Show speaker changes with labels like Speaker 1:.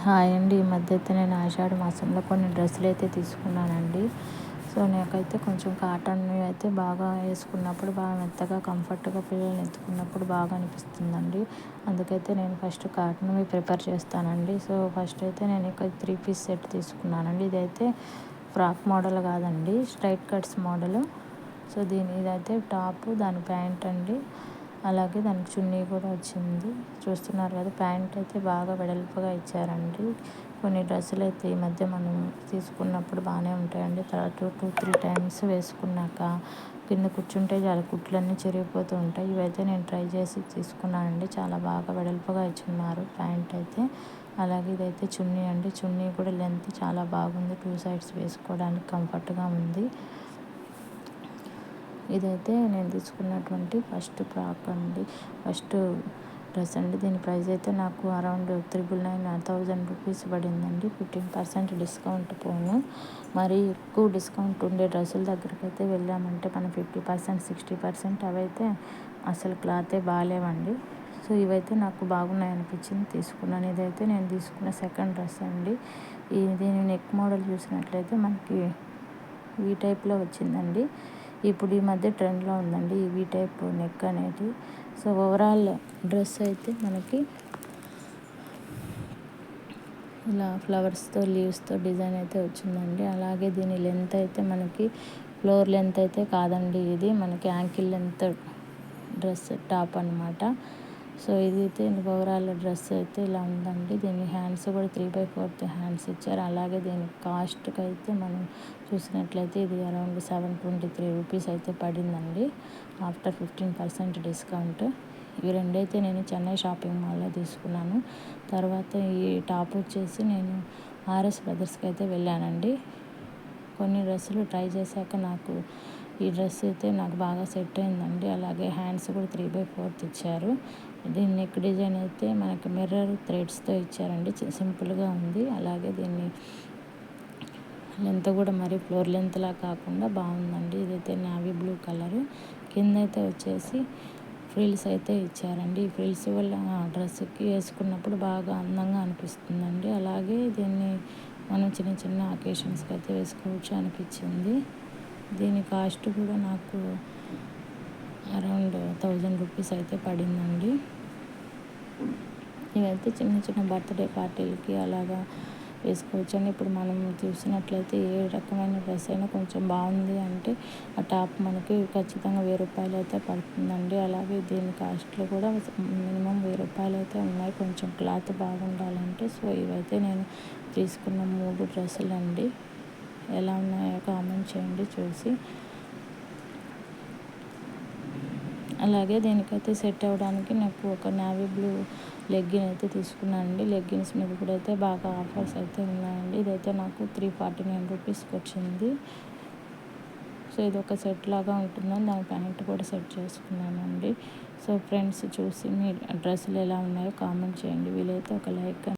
Speaker 1: Hi అండి ఈ మధ్య అయితే నేను ఆషాఢ మాసంలో కొన్ని డ్రెస్సులు అయితే తీసుకున్నానండి. సో నాకైతే కొంచెం కాటన్ అయితే బాగా వేసుకున్నప్పుడు బాగా మెత్తగా కంఫర్ట్గా పిల్లల్ని ఎత్తుకున్నప్పుడు బాగా అనిపిస్తుందండి. అందుకైతే నేను ఫస్ట్ కాటన్వి ప్రిపేర్ చేస్తానండి. సో ఫస్ట్ అయితే నేను ఇక్కడ త్రీ పీస్ సెట్ తీసుకున్నానండి. ఇదైతే ఫ్రాక్ మోడల్ కాదండి స్ట్రైట్ కట్స్ మోడల్. సో దీని ఇదైతే టాప్ దాని ప్యాంట్ అండి. అలాగే దానికి చున్నీ కూడా వచ్చింది. చూస్తున్నారు కదా ప్యాంట్ అయితే బాగా వెడల్పుగా ఇచ్చారండి. కొన్ని డ్రెస్సులు అయితే ఈ మధ్య మనం తీసుకున్నప్పుడు బాగానే ఉంటాయండి. తర్వాత టూ త్రీ టైమ్స్ వేసుకున్నాక కింద కూర్చుంటే చాలా కుట్లన్నీ చెరిగిపోతూ ఉంటాయి. ఇవైతే నేను ట్రై చేసి తీసుకున్నానండి. చాలా బాగా వెడల్పుగా ఇచ్చున్నారు ప్యాంట్ అయితే. అలాగే ఇదైతే చున్నీ అండి. చున్నీ కూడా లెంత్ చాలా బాగుంది. టూ సైడ్స్ వేసుకోవడానికి కంఫర్ట్గా ఉంది. ఇదైతే నేను తీసుకున్నటువంటి ఫస్ట్ ఫ్రాక్ అండి. ఫస్ట్ డ్రెస్ అండి. దీని ప్రైస్ అయితే నాకు around triple nine thousand rupees పడిందండి. ఫిఫ్టీన్ పర్సెంట్ డిస్కౌంట్ పోను. మరి ఎక్కువ డిస్కౌంట్ ఉండే డ్రెస్సుల దగ్గరికి అయితే వెళ్ళామంటే మనం ఫిఫ్టీ పర్సెంట్ సిక్స్టీ పర్సెంట్ అవైతే అసలు క్లాతే బాగాలేవండి సో ఇవైతే నాకు బాగున్నాయి అనిపించింది తీసుకున్నాను. ఇదైతే నేను తీసుకున్న సెకండ్ డ్రెస్ అండి. ఈ దీని నెక్ మోడల్ చూసినట్లయితే మనకి ఈ టైప్లో వచ్చిందండి. ఇప్పుడు ఈ మధ్య ట్రెండ్లో ఉందండి ఇవి వీ టైప్ నెక్ అనేది. సో ఓవరాల్ డ్రెస్ అయితే మనకి ఇలా ఫ్లవర్స్తో లీవ్స్తో డిజైన్ అయితే వచ్చిందండి. అలాగే దీని లెంత్ అయితే మనకి ఫ్లోర్ లెంత్ అయితే కాదండి ఇది. మనకి యాంకిల్ లెంత్ డ్రెస్ టాప్ అనమాట సో ఇది అయితే డ్రెస్ అయితే ఇలా ఉందండి. దీని హ్యాండ్స్ కూడా త్రీ బై ఫోర్త్ హ్యాండ్స్ ఇచ్చారు. అలాగే దీని కాస్ట్కి అయితే మనం చూసినట్లయితే ఇది around seven twenty three rupees అయితే పడిందండి. After fifteen percent discount. ఇవి రెండైతే నేను చెన్నై షాపింగ్ మాల్లో తీసుకున్నాను. తర్వాత ఈ టాప్ వచ్చేసి నేను ఆర్ఎస్ బ్రదర్స్కి అయితే వెళ్ళానండి. కొన్ని డ్రెస్సులు ట్రై చేశాక నాకు ఈ డ్రెస్ అయితే నాకు బాగా సెట్ అయిందండి. అలాగే హ్యాండ్స్ కూడా త్రీ బై ఫోర్త్ ఇచ్చారు దీని నెక్ డిజైన్ అయితే మనకి మిర్రర్ థ్రెడ్స్తో ఇచ్చారండి. సింపుల్గా ఉంది. అలాగే దీన్ని లెంత్ కూడా మరి ఫ్లోర్ లెంత్లా కాకుండా బాగుందండి. ఇదైతే నావీ బ్లూ కలర్. కింద అయితే వచ్చేసి ఫ్రిల్స్ అయితే ఇచ్చారండి. ఈ ఫ్రిల్స్ వల్ల డ్రెస్కి వేసుకున్నప్పుడు బాగా అందంగా అనిపిస్తుందండి. అలాగే దీన్ని మనం చిన్న చిన్న అకేషన్స్కి అయితే వేసుకోవచ్చు అనిపించింది. దీని కాస్ట్ కూడా నాకు అరౌండ్ థౌజండ్ రూపీస్ అయితే పడిందండి. ఇవైతే చిన్న చిన్న బర్త్డే పార్టీలకి అలాగా వేసుకోవచ్చు అని ఇప్పుడు మనం చూసినట్లయితే ఏ రకమైన డ్రెస్ అయినా కొంచెం బాగుంది అంటే ఆ టాప్ మనకి ఖచ్చితంగా వెయ్యి రూపాయలు అయితే పడుతుందండి. అలాగే దీని కాస్ట్లో కూడా మినిమం వెయ్యి రూపాయలు అయితే ఉన్నాయి. కొంచెం క్లాత్ బాగుండాలంటే సో ఇవైతే నేను తీసుకున్న మూడు డ్రెస్సులు అండి ఎలా ఉన్నాయో కామెంట్ చేయండి చూసి. అలాగే దీనికైతే సెట్ అవ్వడానికి నాకు ఒక నావీ బ్లూ లెగ్గిన్ అయితే తీసుకున్నాను అండి లెగ్గిన్స్ మీద కూడా అయితే బాగా ఆఫర్స్ అయితే ఉన్నాయండి. ఇదైతే నాకు త్రీ ఫార్టీ నైన్ రూపీస్కి వచ్చింది. సో ఇది ఒక సెట్ లాగా ఉంటుందని దాని ప్యాంట్ కూడా సెట్ చేసుకున్నానండి. సో ఫ్రెండ్స్ చూసి మీ డ్రెస్సులు ఎలా ఉన్నాయో కామెంట్ చేయండి. వీలైతే ఒక లైక్